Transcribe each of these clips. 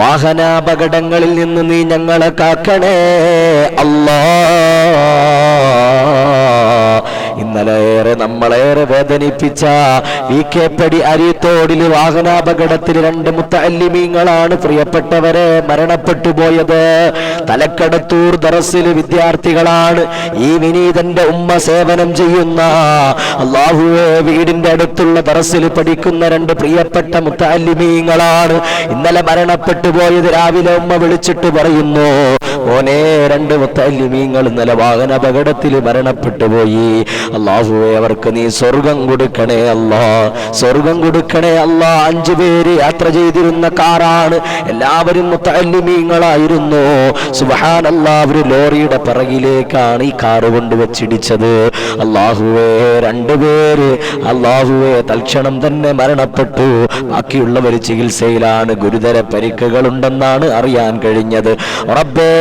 വാഹനാപകടങ്ങളിൽ നിന്ന് നീ ഞങ്ങളെ കാക്കണേ. അല്ലാ ഇന്നലെ നമ്മളേറെ വേദനിപ്പിച്ച വി കെ പടി അരിത്തോടിൽ വാഹനാപകടത്തിൽ രണ്ട് മുത്തല്ലിമീങ്ങളാണ് പ്രിയപ്പെട്ടവരെ മരണപ്പെട്ടു പോയത്. തലക്കടത്തൂർ ദറസിൽ വിദ്യാർത്ഥികളാണ് ഈ വിനീതന്റെ ഉമ്മ സേവനം ചെയ്യുന്ന. അള്ളാഹുവെ വീടിന്റെ അടുത്തുള്ള ദറസിൽ പഠിക്കുന്ന രണ്ട് പ്രിയപ്പെട്ട മുത്തല്ലിമീങ്ങളാണ് ഇന്നലെ മരണപ്പെട്ടു പോയത്. രാവിലെ ഉമ്മ വിളിച്ചിട്ട് പറയുന്നു ഓനെ രണ്ട് മുത്തല്ലിമീങ്ങൾ ഇന്നലെ വാഹന അപകടത്തിൽ മരണപ്പെട്ടു പോയി. അള്ളാഹുവെ അവർക്ക് നീ സ്വർഗം കൊടുക്കണേ അല്ലാ. സ്വർഗം കൊടുക്കണേ അല്ലാ. അഞ്ചു പേര് യാത്ര ചെയ്തിരുന്ന കാറാണ്. എല്ലാവരും മുത്തല്ലിമീങ്ങളായിരുന്നു. സുബഹാനല്ലാ ഒരു ലോറിയുടെ പിറകിലേക്കാണ് ഈ കാറ് കൊണ്ട് വെച്ചിടിച്ചത്. അള്ളാഹുവെ രണ്ടുപേര് അള്ളാഹുവെ തൽക്ഷണം തന്നെ മരണപ്പെട്ടു. ബാക്കിയുള്ളവർ ചികിത്സയിലാണ്. ഗുരുതര പരിക്കുകളുണ്ടെന്നാണ് അറിയാൻ കഴിഞ്ഞത്. റബ്ബേ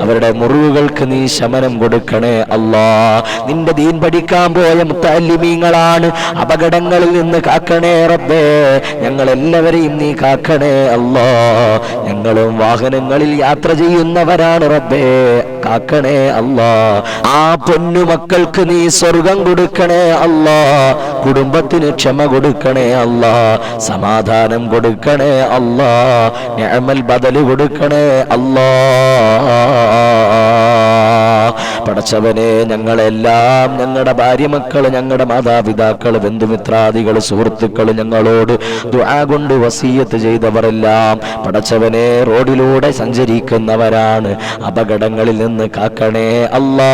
അവരുടെ മുറിവുകൾക്ക് നീ ശമനം കൊടുക്കണേ അല്ലാ. നിന്റെ ദീൻ പഠിക്കാൻ പോയ മുത്തല്ലിമീങ്ങളാണ് അപകടങ്ങളിൽ നിന്ന് കാക്കണേ റബ്ബേ. ഞങ്ങൾ എല്ലാവരെയും നീ കാക്കണേ അല്ലാ. ഞങ്ങളും വാഹനങ്ങളിൽ യാത്ര ചെയ്യുന്നവരാണ് റബ്ബേ. കാക്കണേ അല്ലാ. ആ പൊന്നു മക്കൾക്ക് നീ സ്വർഗം കൊടുക്കണേ അല്ലാ. കുടുംബത്തിന് ക്ഷമ കൊടുക്കണേ അല്ലാ. സമാധാനം കൊടുക്കണേ അല്ലാ. ഞമൽ ബദൽ കൊടുക്കണേ അല്ലാ. പടച്ചവനെ ഞങ്ങളെല്ലാം ഞങ്ങളുടെ ഭാര്യ മക്കൾ ഞങ്ങളുടെ മാതാപിതാക്കൾ ബന്ധുമിത്രാദികൾ സുഹൃത്തുക്കൾ ഞങ്ങളോട് ദുആ കൊണ്ട് വസീയത്ത് ചെയ്തവരെല്ലാം പടച്ചവനെ റോഡിലൂടെ സഞ്ചരിക്കുന്നവരാണ്. അപകടങ്ങളിൽ നിന്ന് കാക്കണേ അല്ലാ.